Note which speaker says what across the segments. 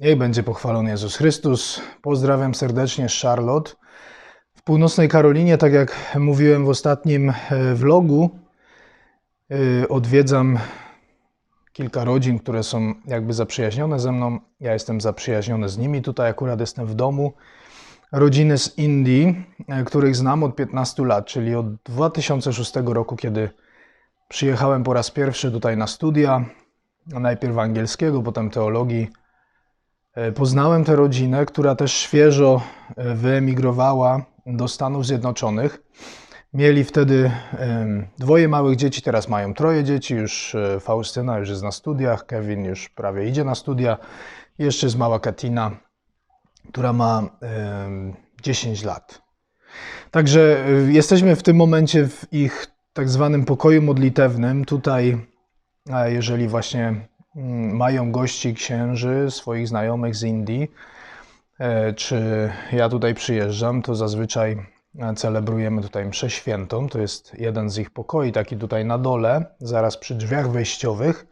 Speaker 1: Niech będzie pochwalony Jezus Chrystus. Pozdrawiam serdecznie Charlotte. W północnej Karolinie, tak jak mówiłem w ostatnim e, vlogu, e, odwiedzam kilka rodzin, które są jakby zaprzyjaźnione ze mną. Ja jestem zaprzyjaźniony z nimi. Tutaj akurat jestem w domu. Rodziny z Indii, e, których znam od 15 lat, czyli od 2006 roku, kiedy przyjechałem po raz pierwszy tutaj na studia. Najpierw angielskiego, potem teologii poznałem tę rodzinę, która też świeżo e, wyemigrowała do Stanów Zjednoczonych. Mieli wtedy dwoje małych dzieci, teraz mają troje dzieci. Już e, Faustyna już jest na studiach, Kevin już prawie idzie na studia. Jeszcze jest mała Katina, która ma 10 lat. Także jesteśmy w tym momencie w ich tak zwanym pokoju modlitewnym. Tutaj, jeżeli właśnie mają gości księży, swoich znajomych z Indii, e, czy ja tutaj przyjeżdżam, to zazwyczaj e, celebrujemy tutaj mszę świętą. To jest jeden z ich pokoi, taki tutaj na dole, zaraz przy drzwiach wejściowych.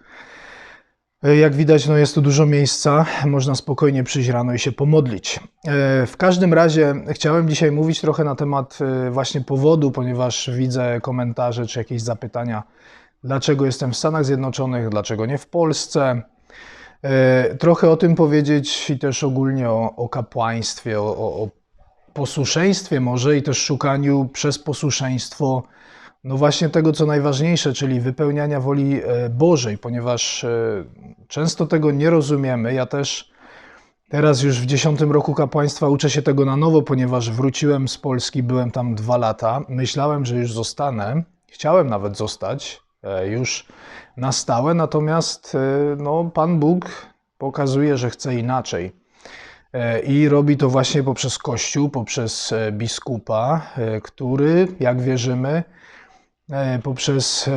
Speaker 1: E, jak widać, no jest tu dużo miejsca, można spokojnie przyjść rano i się pomodlić. W każdym razie chciałem dzisiaj mówić trochę na temat właśnie powodu, ponieważ widzę komentarze czy jakieś zapytania dlaczego jestem w Stanach Zjednoczonych, dlaczego nie w Polsce. E, trochę o tym powiedzieć i też ogólnie o, o kapłaństwie, o, o posłuszeństwie może i też szukaniu przez posłuszeństwo no właśnie tego, co najważniejsze, czyli wypełniania woli e, Bożej, ponieważ e, często tego nie rozumiemy. Ja też teraz już w dziesiątym roku kapłaństwa uczę się tego na nowo, ponieważ wróciłem z Polski, byłem tam dwa lata. Myślałem, że już zostanę. Chciałem nawet zostać, już na stałe, natomiast e, no, Pan Bóg pokazuje, że chce inaczej. E, I robi to właśnie poprzez Kościół, poprzez biskupa, który, jak wierzymy, poprzez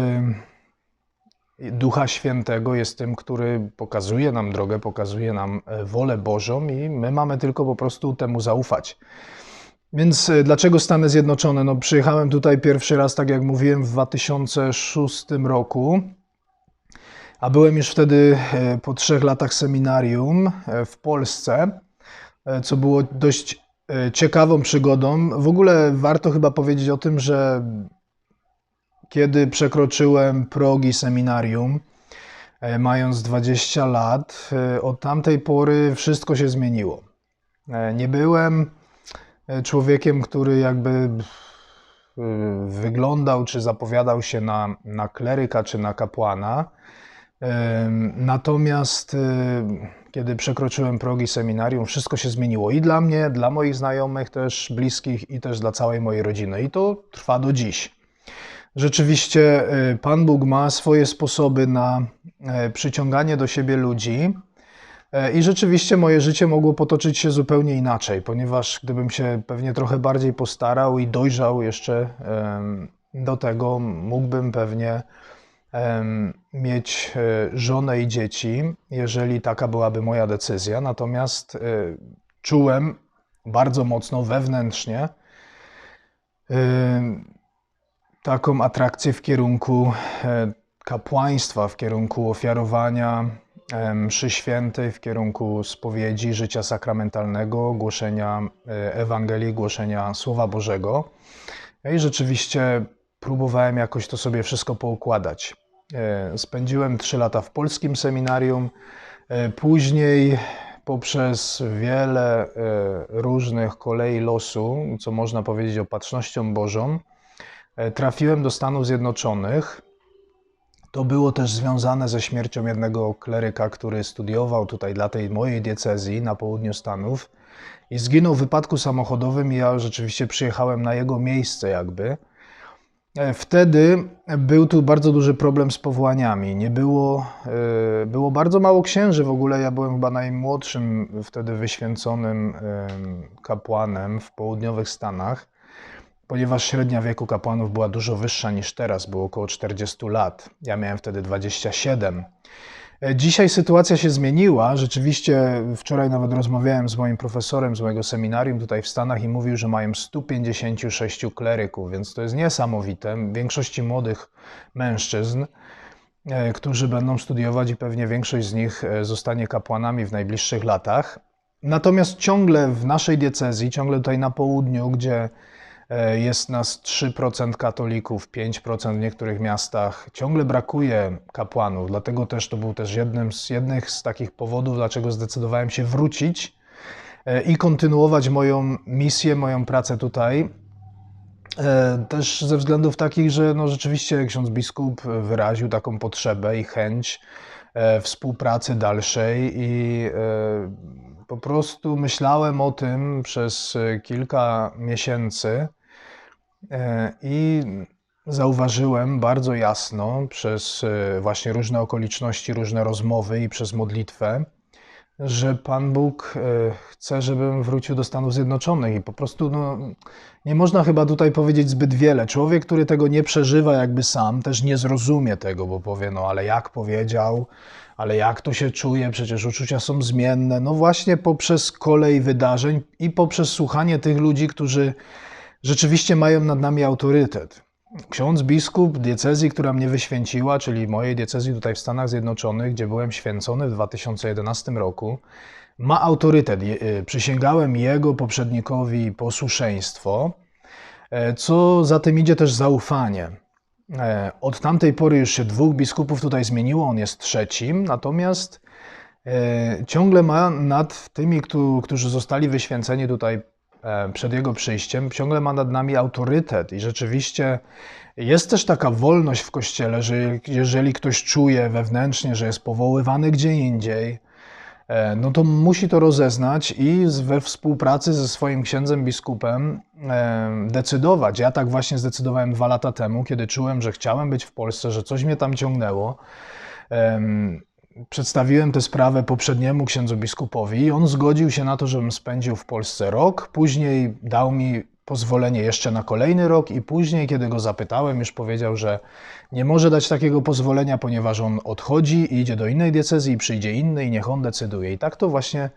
Speaker 1: Ducha Świętego jest tym, który pokazuje nam drogę, pokazuje nam wolę Bożą, i my mamy tylko po prostu temu zaufać. Więc e, dlaczego Stany Zjednoczone? No, przyjechałem tutaj pierwszy raz, tak jak mówiłem, w 2006 roku, a byłem już wtedy e, po trzech latach seminarium e, w Polsce, co było dość ciekawą przygodą. W ogóle warto chyba powiedzieć o tym, że kiedy przekroczyłem progi seminarium, mając 20 lat, od tamtej pory wszystko się zmieniło. Nie byłem E, człowiekiem, który jakby e, wyglądał czy zapowiadał się na, na kleryka czy na kapłana. E, natomiast kiedy przekroczyłem progi seminarium, wszystko się zmieniło i dla mnie, dla moich znajomych też bliskich i też dla całej mojej rodziny. I to trwa do dziś. Rzeczywiście Pan Bóg ma swoje sposoby na przyciąganie do siebie ludzi. E, I rzeczywiście moje życie mogło potoczyć się zupełnie inaczej, ponieważ gdybym się pewnie trochę bardziej postarał i dojrzał jeszcze do tego, mógłbym pewnie mieć e, żonę i dzieci, jeżeli taka byłaby moja decyzja. Natomiast e, czułem bardzo mocno wewnętrznie taką atrakcję w kierunku kapłaństwa, w kierunku ofiarowania mszy świętej w kierunku spowiedzi, życia sakramentalnego, głoszenia e, Ewangelii, głoszenia Słowa Bożego. I rzeczywiście próbowałem jakoś to sobie wszystko poukładać. E, spędziłem trzy lata w polskim seminarium, e, później poprzez wiele różnych kolei losu, co można powiedzieć opatrznością Bożą, trafiłem do Stanów Zjednoczonych to było też związane ze śmiercią jednego kleryka, który studiował tutaj dla tej mojej diecezji na południu Stanów i zginął w wypadku samochodowym ja rzeczywiście przyjechałem na jego miejsce jakby. E, wtedy był tu bardzo duży problem z powołaniami. Nie było, e, było bardzo mało księży w ogóle. Ja byłem chyba najmłodszym wtedy wyświęconym kapłanem w południowych Stanach ponieważ średnia wieku kapłanów była dużo wyższa niż teraz, było około 40 lat. Ja miałem wtedy 27. E, dzisiaj sytuacja się zmieniła. Rzeczywiście wczoraj nawet rozmawiałem z moim profesorem z mojego seminarium tutaj w Stanach i mówił, że mają 156 kleryków, więc to jest niesamowite. W większości młodych mężczyzn. e, którzy będą studiować i pewnie większość z nich e, zostanie kapłanami w najbliższych latach. Natomiast ciągle w naszej diecezji, ciągle tutaj na południu, gdzie jest nas 3% katolików, 5% w niektórych miastach, ciągle brakuje kapłanów. Dlatego też to był też jednym z jednych z takich powodów, dlaczego zdecydowałem się wrócić i kontynuować moją misję, moją pracę tutaj. E, też ze względów takich, że no rzeczywiście ksiądz biskup wyraził taką potrzebę i chęć e, współpracy dalszej i e, po prostu myślałem o tym przez kilka miesięcy i zauważyłem bardzo jasno przez właśnie różne okoliczności, różne rozmowy i przez modlitwę, że Pan Bóg e, chce, żebym wrócił do Stanów Zjednoczonych i po prostu no, nie można chyba tutaj powiedzieć zbyt wiele. Człowiek, który tego nie przeżywa jakby sam, też nie zrozumie tego, bo powie, no ale jak powiedział, ale jak to się czuje, przecież uczucia są zmienne. No właśnie poprzez kolej wydarzeń i poprzez słuchanie tych ludzi, którzy rzeczywiście mają nad nami autorytet. Ksiądz biskup diecezji, która mnie wyświęciła, czyli mojej diecezji tutaj w Stanach Zjednoczonych, gdzie byłem święcony w 2011 roku, ma autorytet. Y, przysięgałem jego poprzednikowi posłuszeństwo, e, co za tym idzie też zaufanie. E, od tamtej pory już się dwóch biskupów tutaj zmieniło, on jest trzecim, natomiast e, ciągle ma nad tymi, którzy zostali wyświęceni tutaj przed Jego przyjściem, ciągle ma nad nami autorytet i rzeczywiście jest też taka wolność w Kościele, że jeżeli ktoś czuje wewnętrznie, że jest powoływany gdzie indziej, e, no to musi to rozeznać i we współpracy ze swoim księdzem biskupem e, decydować. Ja tak właśnie zdecydowałem dwa lata temu, kiedy czułem, że chciałem być w Polsce, że coś mnie tam ciągnęło przedstawiłem tę sprawę poprzedniemu księdzu biskupowi i on zgodził się na to, żebym spędził w Polsce rok. Później dał mi pozwolenie jeszcze na kolejny rok i później, kiedy go zapytałem, już powiedział, że nie może dać takiego pozwolenia, ponieważ on odchodzi i idzie do innej diecezji przyjdzie inny i niech on decyduje. I tak to właśnie,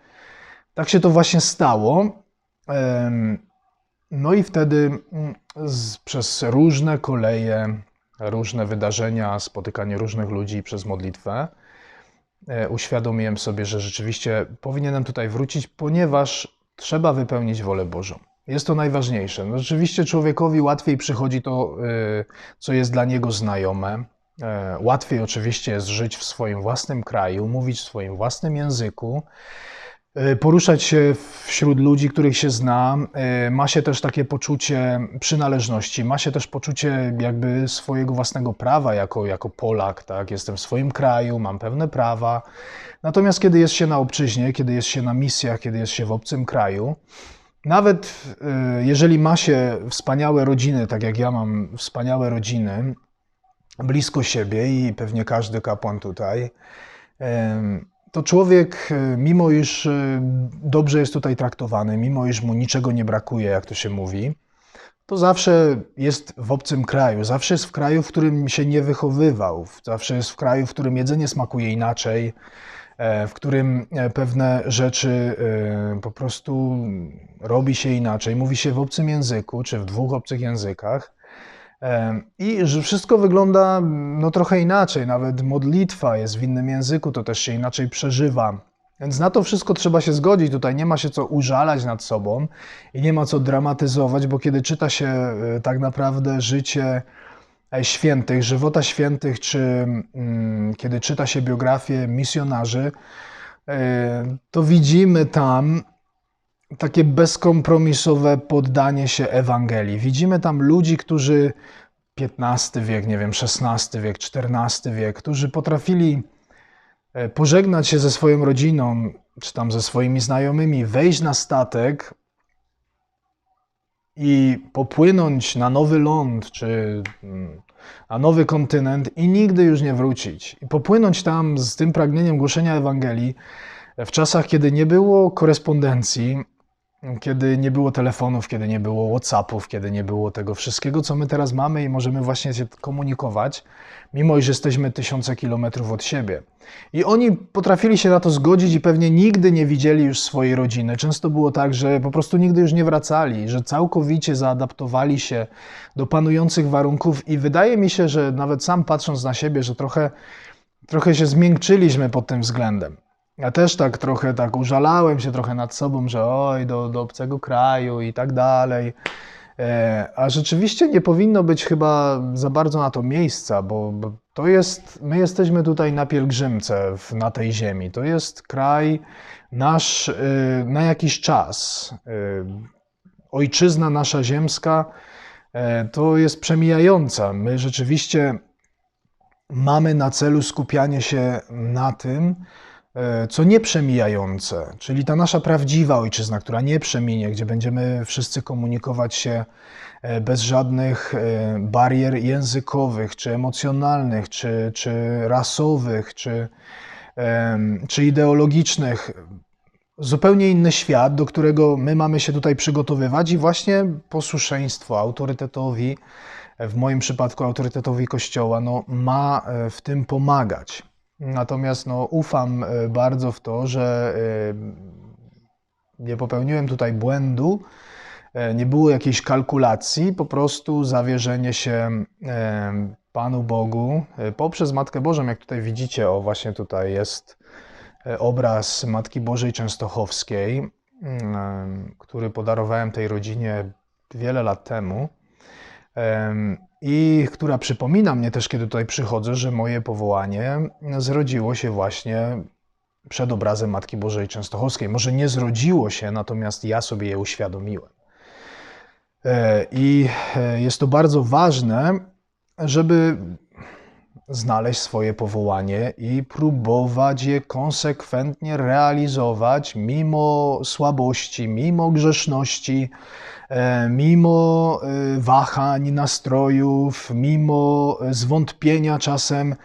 Speaker 1: tak się to właśnie stało. No i wtedy mm, z, przez różne koleje, różne wydarzenia, spotykanie różnych ludzi przez modlitwę, uświadomiłem sobie, że rzeczywiście powinienem tutaj wrócić, ponieważ trzeba wypełnić wolę Bożą. Jest to najważniejsze. No, rzeczywiście człowiekowi łatwiej przychodzi to, e, co jest dla niego znajome. E, łatwiej oczywiście jest żyć w swoim własnym kraju, mówić w swoim własnym języku. E, poruszać się wśród ludzi, których się zna, e, ma się też takie poczucie przynależności, ma się też poczucie jakby swojego własnego prawa jako, jako Polak, tak? Jestem w swoim kraju, mam pewne prawa. Natomiast kiedy jest się na obczyźnie, kiedy jest się na misjach, kiedy jest się w obcym kraju, nawet e, jeżeli ma się wspaniałe rodziny, tak jak ja mam wspaniałe rodziny, blisko siebie i pewnie każdy kapłan tutaj, to człowiek, e, mimo iż e, dobrze jest tutaj traktowany, mimo iż mu niczego nie brakuje, jak to się mówi, to zawsze jest w obcym kraju, zawsze jest w kraju, w którym się nie wychowywał, zawsze jest w kraju, w którym jedzenie smakuje inaczej, e, w którym pewne rzeczy po prostu robi się inaczej, mówi się w obcym języku czy w dwóch obcych językach. I że wszystko wygląda no, trochę inaczej, nawet modlitwa jest w innym języku, to też się inaczej przeżywa. Więc na to wszystko trzeba się zgodzić. Tutaj nie ma się co użalać nad sobą i nie ma co dramatyzować, bo kiedy czyta się e, tak naprawdę życie e, świętych, żywota świętych, czy mm, kiedy czyta się biografię misjonarzy, e, to widzimy tam takie bezkompromisowe poddanie się Ewangelii. Widzimy tam ludzi, którzy XV wiek, nie wiem, XVI wiek, XIV wiek, którzy potrafili e, pożegnać się ze swoją rodziną, czy tam ze swoimi znajomymi, wejść na statek i popłynąć na nowy ląd, czy mm, na nowy kontynent i nigdy już nie wrócić. I popłynąć tam z tym pragnieniem głoszenia Ewangelii w czasach, kiedy nie było korespondencji, kiedy nie było telefonów, kiedy nie było WhatsAppów, kiedy nie było tego wszystkiego, co my teraz mamy i możemy właśnie się komunikować, mimo iż jesteśmy tysiące kilometrów od siebie. I oni potrafili się na to zgodzić i pewnie nigdy nie widzieli już swojej rodziny. Często było tak, że po prostu nigdy już nie wracali, że całkowicie zaadaptowali się do panujących warunków i wydaje mi się, że nawet sam patrząc na siebie, że trochę, trochę się zmiękczyliśmy pod tym względem. Ja też tak trochę tak użalałem się trochę nad sobą, że oj, do, do obcego kraju i tak dalej. E, a rzeczywiście nie powinno być chyba za bardzo na to miejsca, bo, bo to jest, my jesteśmy tutaj na pielgrzymce w, na tej ziemi. To jest kraj nasz y, na jakiś czas. Y, ojczyzna nasza ziemska y, to jest przemijająca. My rzeczywiście mamy na celu skupianie się na tym, co nieprzemijające, czyli ta nasza prawdziwa ojczyzna, która nie przeminie, gdzie będziemy wszyscy komunikować się e, bez żadnych e, barier językowych, czy emocjonalnych, czy, czy rasowych, czy, czy ideologicznych. Zupełnie inny świat, do którego my mamy się tutaj przygotowywać, i właśnie posłuszeństwo autorytetowi, w moim przypadku autorytetowi Kościoła, no, ma w tym pomagać. Natomiast no, ufam e, bardzo w to, że e, nie popełniłem tutaj błędu, e, nie było jakiejś kalkulacji, po prostu zawierzenie się Panu Bogu poprzez Matkę Bożą, jak tutaj widzicie, o właśnie tutaj jest obraz Matki Bożej Częstochowskiej, mm, który podarowałem tej rodzinie wiele lat temu i która przypomina mnie też, kiedy tutaj przychodzę, że moje powołanie zrodziło się właśnie przed obrazem Matki Bożej Częstochowskiej. Może nie zrodziło się, natomiast ja sobie je uświadomiłem. E, I e, jest to bardzo ważne, żeby znaleźć swoje powołanie i próbować je konsekwentnie realizować mimo słabości, mimo grzeszności, E, mimo e, wahań, nastrojów, mimo zwątpienia czasem,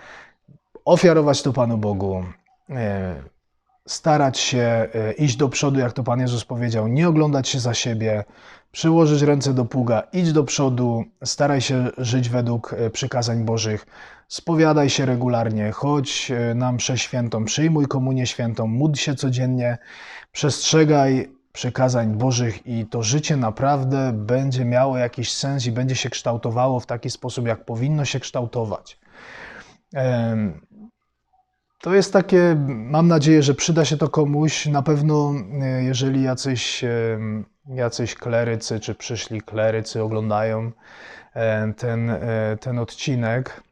Speaker 1: ofiarować to Panu Bogu, e, starać się iść do przodu, jak to Pan Jezus powiedział, nie oglądać się za siebie, przyłożyć ręce do pługa, idź do przodu, staraj się żyć według przykazań Bożych, spowiadaj się regularnie, chodź na mszę świętą, przyjmuj komunię świętą, módl się codziennie, przestrzegaj przykazań Bożych i to życie naprawdę będzie miało jakiś sens i będzie się kształtowało w taki sposób, jak powinno się kształtować. To jest takie, mam nadzieję, że przyda się to komuś. Na pewno, e, jeżeli jacyś, jacyś klerycy czy przyszli klerycy oglądają e, ten, e, ten odcinek,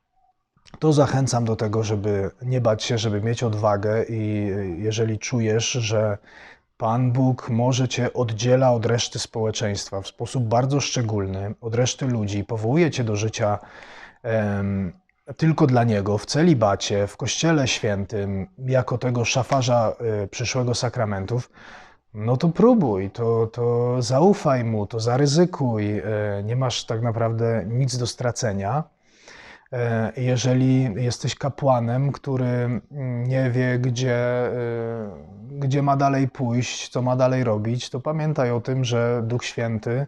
Speaker 1: to zachęcam do tego, żeby nie bać się, żeby mieć odwagę i jeżeli czujesz, że Pan Bóg może cię oddziela od reszty społeczeństwa w sposób bardzo szczególny, od reszty ludzi, powołuje cię do życia um, tylko dla Niego, w celibacie, w Kościele Świętym, jako tego szafarza y, przyszłego sakramentów, no to próbuj, to, to zaufaj Mu, to zaryzykuj. Y, nie masz tak naprawdę nic do stracenia. E, jeżeli jesteś kapłanem, który nie wie, gdzie, e, gdzie ma dalej pójść, co ma dalej robić, to pamiętaj o tym, że Duch Święty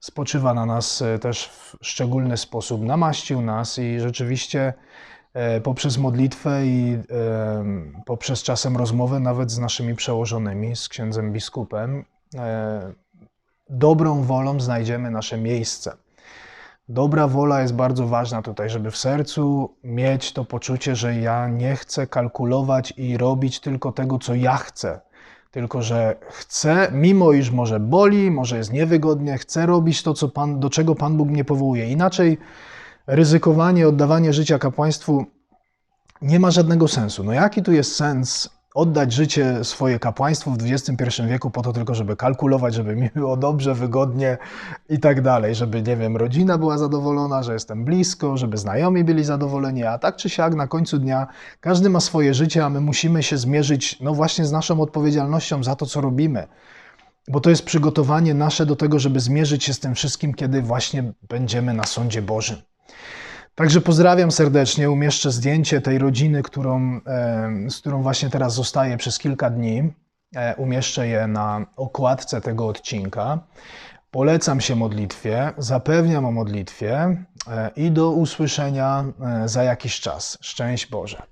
Speaker 1: spoczywa na nas e, też w szczególny sposób, namaścił nas i rzeczywiście poprzez modlitwę i poprzez czasem rozmowę nawet z naszymi przełożonymi, z księdzem biskupem, dobrą wolą znajdziemy nasze miejsce. Dobra wola jest bardzo ważna tutaj, żeby w sercu mieć to poczucie, że ja nie chcę kalkulować i robić tylko tego, co ja chcę. Tylko, że chcę, mimo iż może boli, może jest niewygodnie, chcę robić to, co Pan, do czego Pan Bóg mnie powołuje. Inaczej ryzykowanie, oddawanie życia kapłaństwu nie ma żadnego sensu. No jaki tu jest sens oddać życie swoje kapłaństwu w XXI wieku po to tylko, żeby kalkulować, żeby mi było dobrze, wygodnie i tak dalej, żeby, nie wiem, rodzina była zadowolona, że jestem blisko, żeby znajomi byli zadowoleni, a tak czy siak na końcu dnia każdy ma swoje życie, a my musimy się zmierzyć, no właśnie z naszą odpowiedzialnością za to, co robimy. Bo to jest przygotowanie nasze do tego, żeby zmierzyć się z tym wszystkim, kiedy właśnie będziemy na sądzie Bożym. Także pozdrawiam serdecznie. Umieszczę zdjęcie tej rodziny, którą, z którą właśnie teraz zostaję przez kilka dni. E, Umieszczę je na okładce tego odcinka. Polecam się modlitwie, zapewniam o modlitwie e, i do usłyszenia e, za jakiś czas. Szczęść Boże.